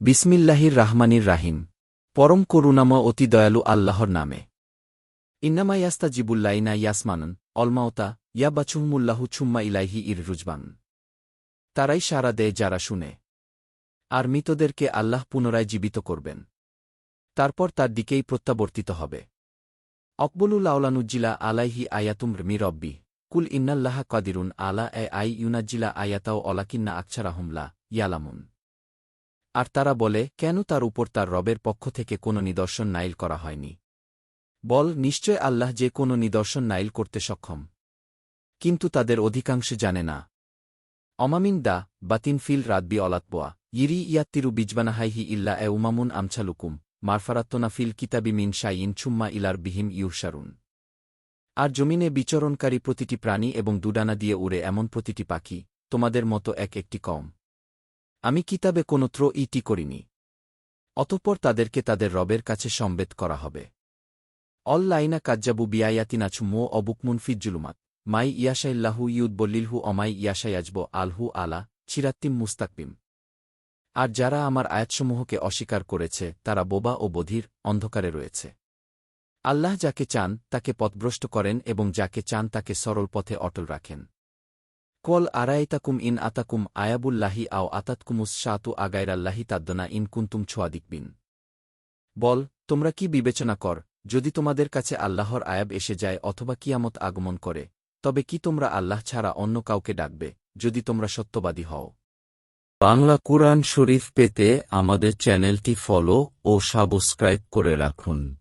বিসমিল্লাহির রাহমানির রাহিম। পরম করুণাময় অতি দয়ালু আল্লাহর নামে। ইন্নামা ইয়াস্তা জিবুল্লাইনা ইয়াসমানন, অলমাওতা ইয়া বাচুহমুল্লাহু ছুম্মা ইলাইহি ইর রুজবান তারাই সারা দেয় যারা শুনে। আর মৃতদেরকে আল্লাহ পুনরায় জীবিত করবেন। তারপর তার দিকেই প্রত্যাবর্তিত হবে। অকবলুল আওলানুজ্জিলা আলাইহি আয়াতুম মি রব্বি, কুল ইন্নাল্লাহা কাদিরুন আলা এ আই ইউনাজ্জিলা আয়াতাও অলাকিন্না আকছারাহুমলা ইয়ালামুন। আর তারা বলে, কেন তার উপর তার রবের পক্ষ থেকে কোনো নিদর্শন নাইল করা হয়নি? বল, নিশ্চয় আল্লাহ যে কোনো নিদর্শন নাইল করতে সক্ষম। কিন্তু তাদের অধিকাংশ জানে না। অমামিন দা, বাতিন ফিল রাতবি অলাতবোয়া ইরি ইয়াত্তিরু বিজবানাহাইহি ইল্লা এ উমামুন আমছালুকুম, মারফারাত্তনা ফিল কিতাবি মিন শাইন ছুম্মা ইলার বিহিম ইউসারুন আর জমিনে বিচরণকারী প্রতিটি প্রাণী এবং দুডানা দিয়ে উড়ে এমন প্রতিটি পাখি, তোমাদের মতো এক একটি কম আমি কিতাবে কোনো ত্র ইটি করিনি। অতঃপর তাদেরকে তাদের রবের কাছে সম্বেদ করা হবে। অল লাইনা কাজ্জাবু বিয়ায়াতিনাছু মো অবুকমুন ফিজ্জুলুমাত মাই ইয়াশাইল্লাহু ইউদ বল্লিলহু অমাই ইয়াশাইয়াজব আলহু আলা চিরাত্তিম মুস্তাকবিম। আর যারা আমার আয়াতসমূহকে অস্বীকার করেছে, তারা বোবা ও বধির অন্ধকারে রয়েছে। আল্লাহ যাকে চান, তাকে পথভ্রষ্ট করেন এবং যাকে চান, তাকে সরল পথে অটল রাখেন। কল আরাইতাকুম ইন আতাকুম আয়াবুল্লাহি আও আতাতকুমুস শাতু আগাইরাল্লাহি তাদ্দনা ইন কুন্তুম ছোয়াদিকবিন বল, তোমরা কি বিবেচনা কর, যদি তোমাদের কাছে আল্লাহর আয়াব এসে যায় অথবা কিয়ামত আগমন করে, তবে কি তোমরা আল্লাহ ছাড়া অন্য কাউকে ডাকবে, যদি তোমরা সত্যবাদী হও? বাংলা কুরআন শরীফ পেতে আমাদের চ্যানেলটি ফলো ও সাবস্ক্রাইব করে রাখুন।